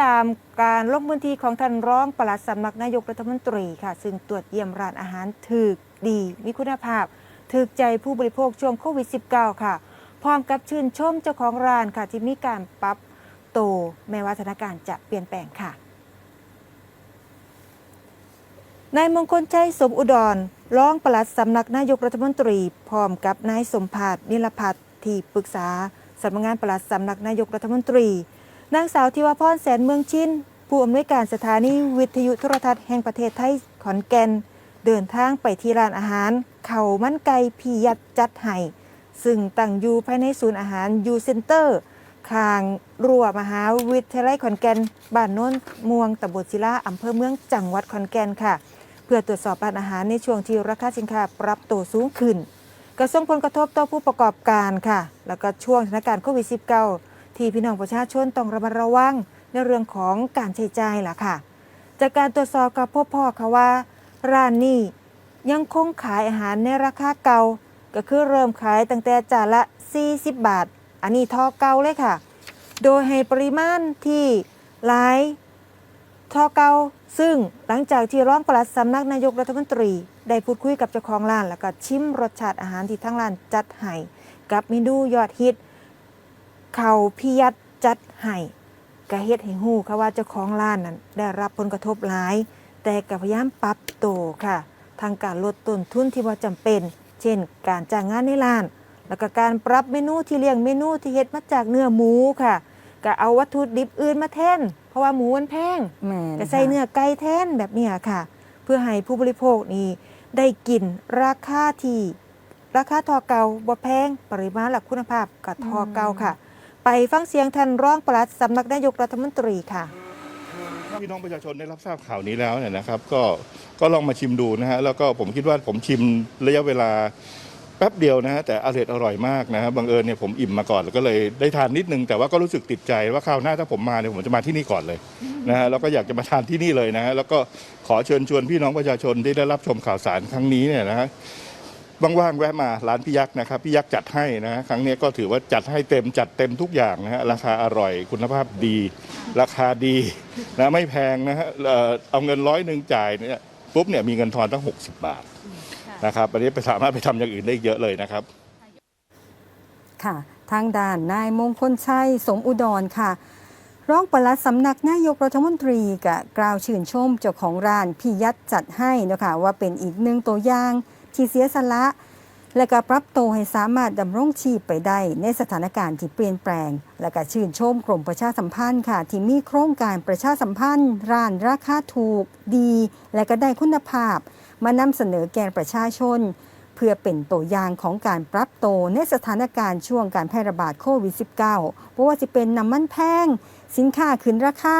ตามการลงพื้นที่ของท่านรองปลัดสำนักนายกรัฐมนตรีค่ะ ซึ่งตรวจเยี่ยมร้านอาหารถึกดีมีคุณภาพถึกใจผู้บริโภคช่วงโควิด -19 ค่ะ พร้อมกับชื่นชมเจ้าของร้านค่ะ ที่มีการปรับโตแม้ว่าสถานการณ์จะเปลี่ยนแปลงค่ะนายมงคลชัยสมอุดรรองปลัดสำนักนายกรัฐมนตรี พร้อมกับนายสมภาสนิลพัฒน์ที่ปรึกษาสำนักงานปลัดสำนักนายกรัฐมนตรี นางสาวทิวพรแสนเมืองชินผู้อำนวยการสถานีวิทยุโทรทัศน์แห่งประเทศไทยขอนแก่น เดินทางไปที่ร้านอาหาร เขามันไก่พียัดจัดไห้ซึ่งตั้งอยู่ภายในศูนย์อาหารยูเซ็นเตอร์ข้างรั้วมหาวิทยาลัยขอนแก่นบ้านโน้นม่วงตำบลศิลาอำเภอเมืองจังหวัดขอนแก่นค่ะ เพื่อตรวจสอบร้านอาหารในช่วงที่ราคาสินค้าปรับตัวสูงขึ้น กระส่งผลกระทบต่อผู้ประกอบการค่ะ แล้วก็ช่วงสถานการณ์โควิด -19 ที่พี่น้องประชาชนต้องระมัดระวังในเรื่องของการใช้จ่ายล่ะค่ะ จากการตรวจสอบกับพบพ่อค่ะว่า ร้านนี้ยังคงขายอาหารในราคาเก่า ก็คือเริ่มขายตั้งแต่จานละ 40 บาท อันนี้ทอเก่าเลยค่ะ โดยให้ปริมาณที่หลายทอเก่าซึ่งหลังจากที่ร้องปลัดสำนักนายกรัฐมนตรี ได้พูดคุยกับเจ้าของร้าน แล้วก็ชิมรสชาติอาหารที่ทั้งร้านจัดให้กับเมนูยอดฮิต เขาวพิยัดจัดให้กะเฮ็ดให้ฮู้ค่ะว่าเจ้าของร้านนั้นได้รับผลกระทบหลาย แต่ก็พยายามปรับโตวค่ะ ทางการลดต้นทุนที่ว่าจำเป็น เช่น การจ้างงานในร้าน แล้วก็การปรับเมนูที่เลี้ยงเมนูที่เฮ็ดมาจากเนื้อหมูค่ะก็เอาวัตถุดิบอื่นมาแทนเพราะว่าหมูมันแพงแม่นจะใส่เนื้อไก่แทนแบบเนี้ยค่ะ เพื่อให้ผู้บริโภคนี้ได้กินราคาที่ราคาทอเก่าบ่แพงปริมาณและคุณภาพกับทอเก่าค่ะ ไปฟังเสียงท่านรองปลัดสำนักนายกรัฐมนตรีค่ะพี่น้องประชาชนได้รับทราบข่าวนี้แล้วเนี่ยนะครับ ก็ก็ลองมาชิมดูนะฮะแล้วก็ผมคิดว่าผมชิมระยะเวลาแป๊บเดียวนะฮะแต่อร่อยอร่อยมากนะฮะบังเอิญเนี่ยผมอิ่มมาก่อนแล้วก็เลยได้ทานนิดนึง แต่ว่าก็รู้สึกติดใจว่าคราวหน้าถ้าผมมาเนี่ยผมจะมาที่นี่ก่อนเลยนะฮะแล้วก็อยากจะมาทานที่นี่เลยนะฮะแล้วก็ขอเชิญชวนพี่น้องประชาชนที่ได้รับชมข่าวสารครั้งนี้เนี่ยนะฮะ ว่างๆแวะมาร้านพี่ยักษ์นะครับพี่ยักษ์จัดให้นะฮะครั้งนี้ก็ถือว่าจัดให้เต็มจัดเต็มทุกอย่างนะฮะราคาอร่อยคุณภาพดี ราคาดีนะไม่แพงนะฮะเอ่อเอาเงินร้อยหนึ่งจ่ายเนี่ยปุ๊บเนี่ยมีเงินทอนตั้ง 60 บาทนะครับอันนี้ไปสามารถไปทำอย่างอื่นได้อีกเยอะเลยนะครับ ค่ะ ทางด้านนายมงคลชัยสมอุดรค่ะ รองปลัดสำนักนายกรัฐมนตรีกะกล่าวชื่นชมเจ้าของร้านพี่ยัดจัดให้เนาะคะว่าเป็นอีกหนึ่งตัวอย่าง ที่เสียสละ และก็ปรับตัวให้สามารถดำรงชีพไปได้ในสถานการณ์ที่เปลี่ยนแปลง และก็ชื่นชมกรมประชาสัมพันธ์ค่ะ ที่มีโครงการประชาสัมพันธ์ ร้านราคาถูกดี และก็ได้คุณภาพ มานำเสนอแก่ประชาชน เพื่อเป็นตัวอย่างของการปรับตัวในสถานการณ์ช่วงการแพร่ระบาดโควิด -19 เพราะว่าจะเป็นน้ำมันแพงสินค้าขึ้นราคา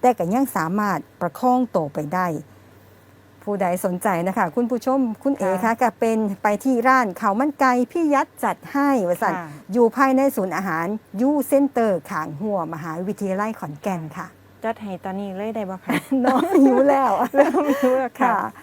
แต่ก็ยังสามารถประคองโตวไปได้ ผู้ใดสนใจนะคะ คุณผู้ชมคุณเอค่ะคะก็เป็นไปที่ร้านเขาวมันไก่พี่ยัดจัดให้วสันค่ะ อยู่ภายในศูนย์อาหารยูเซ็นเตอร์ขางหัวมหาวิทยาลัยขอนแก่นค่ะจัดให้ตอนนี้เลยได้บ่คะ น้องหิวแล้ว เริ่มรู้แล้วค่ะ ค่ะ